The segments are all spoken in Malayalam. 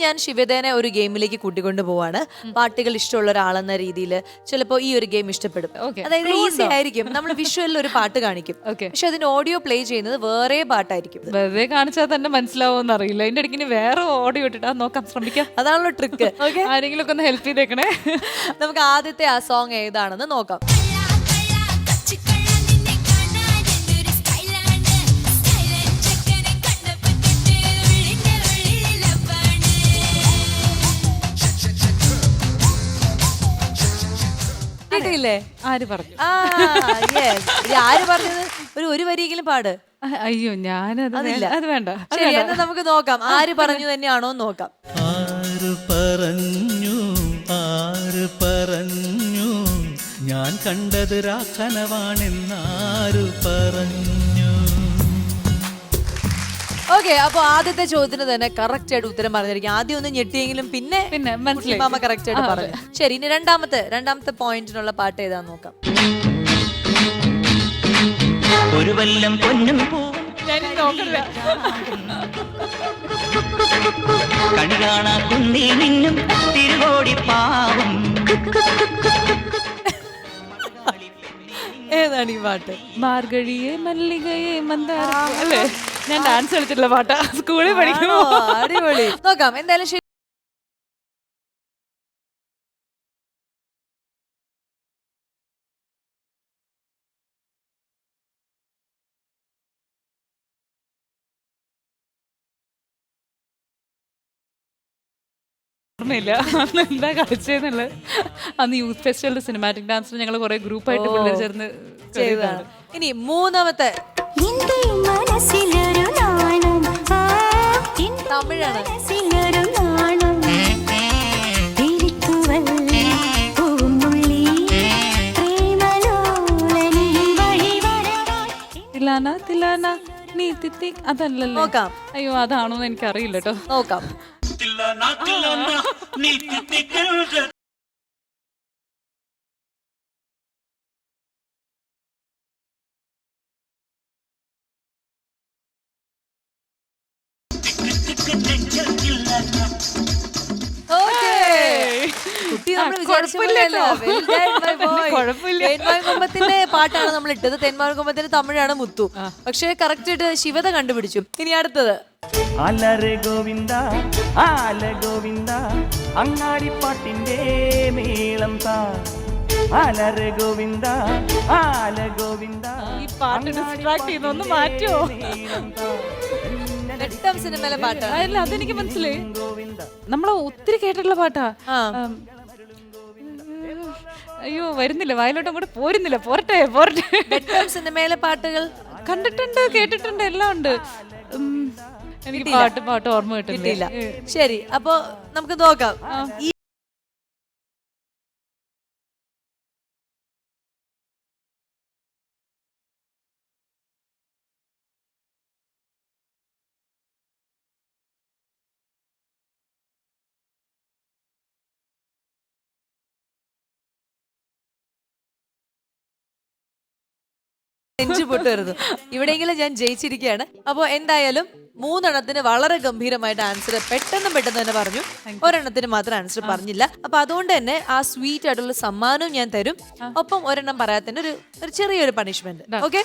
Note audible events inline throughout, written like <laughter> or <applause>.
ഞാൻ ശിവദേനെ ഒരു ഗെയിമിലേക്ക് കൂട്ടിക്കൊണ്ട് പോവാണ്. പാട്ടുകൾ ഇഷ്ടമുള്ള ഒരാളെന്ന രീതിയിൽ ചിലപ്പോൾ ഈ ഒരു ഗെയിം ഇഷ്ടപ്പെടും. അതായത് ഈസി ആയിരിക്കും. നമ്മൾ വിഷ്വലിൽ ഒരു പാട്ട് കാണിക്കും. പക്ഷെ അതിന് ഓഡിയോ പ്ലേ ചെയ്യുന്നത് വേറെ പാട്ടായിരിക്കും. വെറുതെ കാണിച്ചാൽ തന്നെ മനസ്സിലാവുമെന്ന് അറിയില്ല. അതിന്റെ ഇടയ്ക്ക് വേറെ ഓഡിയോ ഇട്ടിട്ട് നോക്കാൻ നോക്കാം. ശ്രമിക്കാം. അതാണല്ലോ ട്രിക്ക്. <laughs> ആരെങ്കിലും ഒക്കെ ഒന്ന് ഹെൽപ്പ് ചെയ്തേക്കണേ. <laughs> നമുക്ക് ആദ്യത്തെ ആ സോങ് ഏതാണെന്ന് നോക്കാം. കിട്ടിയില്ലേ ആര് പറഞ്ഞു? ആ yes. ആര് പറഞ്ഞത്? ഒരു ഒരു വരിയെങ്കിലും പാട്. അയ്യോ ഞാനത് അതില്ല. വേ- അത് വേണ്ട. അത് ശരി വേണ്ട. എന്നാ നമുക്ക് നോക്കാം. ആര് പറഞ്ഞു തന്നെയാണോ എന്ന് നോക്കാം. ആര് പറഞ്ഞു? ആര് പറഞ്ഞു? ഞാൻ കണ്ടത് ആര് പറഞ്ഞു? ഓക്കെ അപ്പൊ ആദ്യത്തെ ചോദ്യത്തിന് തന്നെ കറക്റ്റ് ആയിട്ട് ഉത്തരം പറഞ്ഞിരിക്കും. ആദ്യം ഒന്ന് ഞെട്ടിയെങ്കിലും പിന്നെ പിന്നെ മനസ്സിലായി. മാമ കറക്റ്റ് ആയിട്ട് പറഞ്ഞു ശരി ഇനി രണ്ടാമത്തെ രണ്ടാമത്തെ പോയിന്റിനുള്ള പാട്ട് ഏതാന്ന് നോക്കാം. ഒരു വല്ലം പൊന്നും. കണി കാണാ കുന്നി നിന്നും പാവം. ഏതാണ് ഈ പാട്ട്? മാർഗഴിയെ മല്ലികയെ മന്ദാര അല്ലേ? ഞാൻ ഡാൻസ് കളിച്ചിട്ടുള്ള പാട്ടാ. സ്കൂളിൽ പഠിക്കുമ്പോ. അടിപൊളി. നോക്കാം എന്തായാലും ശരി. ഓർമ്മയില്ല. അന്ന് എന്താ കളിച്ചതെന്നുള്ളത് അന്ന് യൂത്ത് ഫെസ്റ്റിവലിന്റെ സിനിമാറ്റിക് ഡാൻസിൽ ഞങ്ങൾ കുറെ ഗ്രൂപ്പായിട്ട് പിള്ളേർ ചേർന്ന് ചെയ്തതാണ്. ഇനി മൂന്നാമത്തെ. നിന്റെ എന്റെ തമിഴാണ്. തിലാന തിലാന നീ തിത്തി അതല്ലല്ലോ? നോക്കാം. അയ്യോ അതാണോന്ന് എനിക്കറിയില്ല എനിക്ക് അറിയില്ല കേട്ടോ നോക്കാം <laughs> തേന്മാർകൊമ്പത്തിന്റെ പാട്ടാണ് നമ്മൾ ഇട്ടത് തേന്മാർകൊമ്പത്തിന്റെ തമിഴാണ് മുത്തു. പക്ഷെ കറക്റ്റ് ആയിട്ട് ശിവത കണ്ടുപിടിച്ചു. ഇനി അടുത്തത്. അലരെ ഗോവിന്ദ ആല ഗോവിന്ദ അങ്ങാടിപ്പാട്ടിന്റെ മേളം താ. അലറെ ഗോവിന്ദ ആല ഗോവിന്ദ ഈ പാട്ട് ഡിസ്ട്രാക്ട് ചെയ്യുന്ന ഒന്ന് മാറ്റുമോ വെട്ടം സിനിമയിലെ പാട്ടാ? അല്ല അതെനിക്ക് മനസ്സിലായി. നമ്മളെ ഒത്തിരി കേട്ടിട്ടുള്ള പാട്ടാ. അയ്യോ വരുന്നില്ല. വയലോട്ട് അങ്ങോട്ട് പോരുന്നില്ല. പോരട്ടെ പോരട്ടെ. സിനിമയിലെ പാട്ടുകൾ? കണ്ടിട്ടുണ്ട് കേട്ടിട്ടുണ്ട് എല്ലാം ഉണ്ട്. എനിക്ക് പാട്ട് പാട്ട് ഓർമ്മ കിട്ടുന്നില്ല ശരി അപ്പൊ നമുക്ക് നോക്കാം. നെഞ്ചു പൊട്ടുവരുന്നു ഇവിടെയെങ്കിലും ഞാൻ ജയിച്ചിരിക്കുകയാണ്. അപ്പോൾ എന്തായാലും മൂന്നെണ്ണത്തിന് വളരെ ഗംഭീരമായിട്ട് ആൻസർ പെട്ടെന്ന് പെട്ടെന്ന് തന്നെ പറഞ്ഞു. ഒരെണ്ണത്തിന് മാത്രം ആൻസർ പറഞ്ഞില്ല. അപ്പൊ അതുകൊണ്ട് തന്നെ ആ സ്വീറ്റ് ആയിട്ടുള്ള സമ്മാനവും ഞാൻ തരും. ഒപ്പം ഒരെണ്ണം പറയാത്തതിന് ഒരു ചെറിയൊരു പണിഷ്മെന്റ് ഓക്കെ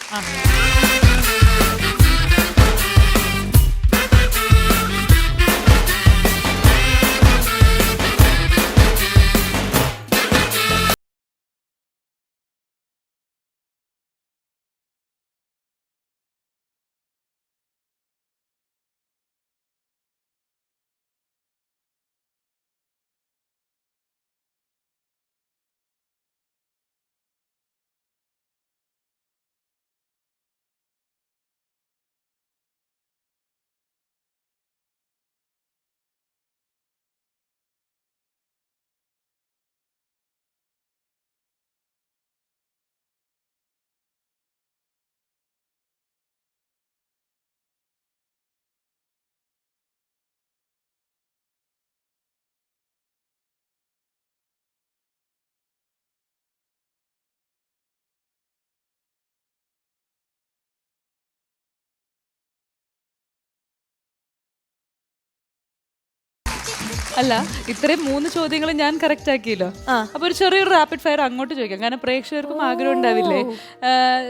അല്ല ഇത്രയും മൂന്ന് ചോദ്യങ്ങൾ ഞാൻ കറക്റ്റ് ആക്കിയല്ലോ. അപ്പൊ ഒരു ചെറിയൊരു റാപ്പിഡ് ഫയർ അങ്ങോട്ട് ചോദിക്കാം. കാരണം പ്രേക്ഷകർക്കും ആഗ്രഹം ഉണ്ടാവില്ലേ?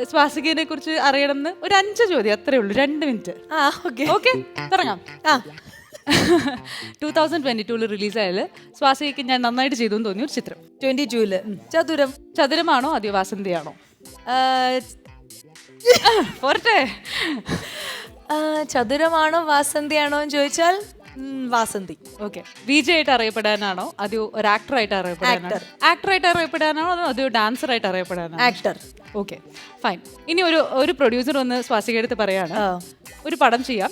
സ്വാസികയെ കുറിച്ച് അറിയണം എന്ന് ഒരു അഞ്ച് ചോദ്യം അത്രേ ഉള്ളൂ രണ്ട് മിനിറ്റ്. ഓക്കെ. തുടങ്ങാം. ടൂ തൗസൻഡ് ട്വന്റി ടൂൽ റിലീസായാൽ സ്വാസികയ്ക്ക് ഞാൻ നന്നായിട്ട് ചെയ്തു എന്ന് തോന്നിയ ഒരു ചിത്രം. ട്വന്റി ടൂൽ ചതുരം. ചതുരമാണോ അതെ വാസന്തിയാണോ? പോരട്ടെ. ചതുരമാണോ വാസന്തിയാണോ എന്ന് ചോദിച്ചാൽ വാസന്തി. ഓക്കെ വിജയ് ആയിട്ട് അറിയപ്പെടാനാണോ? അതോ ഒരു ആക്ടർ ആയിട്ട് അറിയപ്പെടാനാണോ? ആക്ടർ ആയിട്ട് അറിയപ്പെടാനാണോ അതോ ഡാൻസർ ആയിട്ട് അറിയപ്പെടാനാണോ? ആക്ടർ ഓക്കെ ഫൈൻ ഇനി ഒരു ഒരു പ്രൊഡ്യൂസർ വന്ന് സ്വാസിക എടുത്ത് പറയാണ്. ഒരു പടം ചെയ്യാം.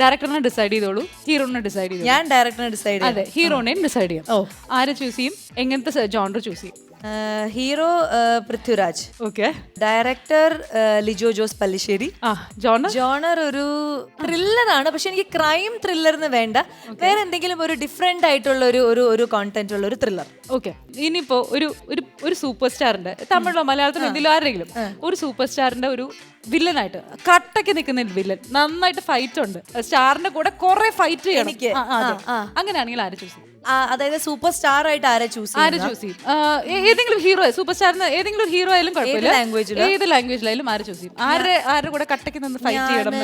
ഡയറക്ടറിനെ ഡിസൈഡ് ചെയ്തോളൂ. ഹീറോനെ ഡിസൈഡ് ചെയ്തു ഞാൻ ഡയറക്ടറിനെ ഡിസൈഡ് അതെ ഹീറോനെയും ഡിസൈഡ് ചെയ്യാം ആരെ ചൂസ് ചെയ്യും? എങ്ങനത്തെ ജോണർ ചൂസ് ചെയ്യും? Hero Prithviraj. Okay. Director Lijo Jose Pallissery. Genre? ഒരു ത്രില്ലർ ആണ് പക്ഷെ എനിക്ക് ക്രൈം ത്രില്ലർന്ന് വേണ്ട. വേറെ എന്തെങ്കിലും ഒരു ഡിഫറെന്റ് ആയിട്ടുള്ള ഒരു ഒരു കോണ്ടന്റ് ഉള്ള ഒരു ത്രില്ലർ ഓക്കെ ഇനിയിപ്പോ ഒരു ഒരു ഒരു സൂപ്പർ സ്റ്റാറിന്റെ തമിഴിലോ മലയാളത്തിലോ എന്തെങ്കിലും ആരെങ്കിലും ഒരു സൂപ്പർ സ്റ്റാറിന്റെ ഒരു വില്ലനായിട്ട് കട്ടക്ക് നിൽക്കുന്ന വില്ലൻ നന്നായിട്ട് ഫൈറ്റ് ഉണ്ട്. സ്റ്റാറിന്റെ കൂടെ കുറെ ഫൈറ്റ് ചെയ്യണം. അങ്ങനെയാണെങ്കിൽ ആരെ ചൂസ് അതായത് സൂപ്പർ സ്റ്റാർ ആയിട്ട് ആരെ ചൂസ് ആരെ ചൂസ് ചെയ്യും? ഏതെങ്കിലും ഹീറോ സൂപ്പർ സ്റ്റാറിന് ഏതെങ്കിലും ഒരു ഹീറോ ആയാലും കുഴപ്പമില്ല. ഏത് ലാംഗ്വേജിലായാലും ആരെ ചൂസ് ചെയ്യും? ആരെ ആരുടെ കൂടെ കട്ടക്ക് നിന്ന് ഫൈറ്റ് ചെയ്യണം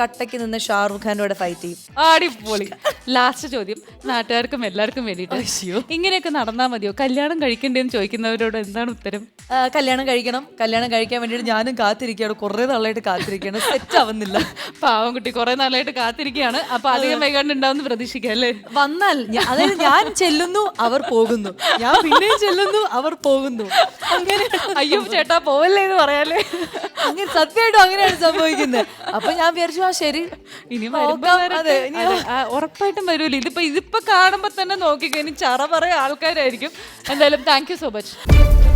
കട്ടക്ക് നിന്ന് ഷാറുഖ് ഖാനോട് ഫൈറ്റ് ചെയ്യും. അടിപൊളി. ലാസ്റ്റ് ചോദ്യം. നാട്ടുകാർക്കും എല്ലാവർക്കും വേണ്ടിയിട്ട് ഇങ്ങനെയൊക്കെ നടന്നാ മതിയോ? കല്യാണം കഴിക്കണ്ടേന്ന് ചോദിക്കുന്നവരോട് എന്താണ് ഉത്തരം? ആ, കല്യാണം കഴിക്കണം. കല്യാണം കഴിക്കാൻ വേണ്ടിയിട്ട് ഞാനും കാത്തിരിക്കുകയാണ്. കുറേ നാളായിട്ട് കാത്തിരിക്കുകയാണ്. സെറ്റ് ആവുന്നില്ല. പാവം കുട്ടി കുറെ നാളായിട്ട് കാത്തിരിക്കുകയാണ്. അപ്പൊ അധികം വൈകാണ്ട് ഉണ്ടാവും പ്രതീക്ഷിക്കാം അല്ലേ? വന്നാൽ ഞ- അതായത് ഞാൻ ചെല്ലുന്നു അവർ പോകുന്നു. ഞാൻ പിന്നെയും ചെല്ലുന്നു അവർ പോകുന്നു. അങ്ങനെ. അയ്യോ ചേട്ടാ പോവല്ലേ എന്ന് പറയാലേ അങ്ങനെ സത്യമായിട്ടും അങ്ങനെയാണ് സംഭവിക്കുന്നത്. അപ്പൊ ഞാൻ വിചാരിച്ചു ആ ശരി. ഇനി വരുമ്പോ നോക്കാം. വരട്ടെ. അതെ, ഇനി അതെ, ആ, ഉറപ്പായിട്ടും വരൂല. ഇതിപ്പോ ഇതിപ്പോ കാണുമ്പോ തന്നെ നോക്കിക്കഴിഞ്ഞാൽ ചറ പറയാ ആൾക്കാരായിരിക്കും എന്തായാലും താങ്ക് സോ മച്ച്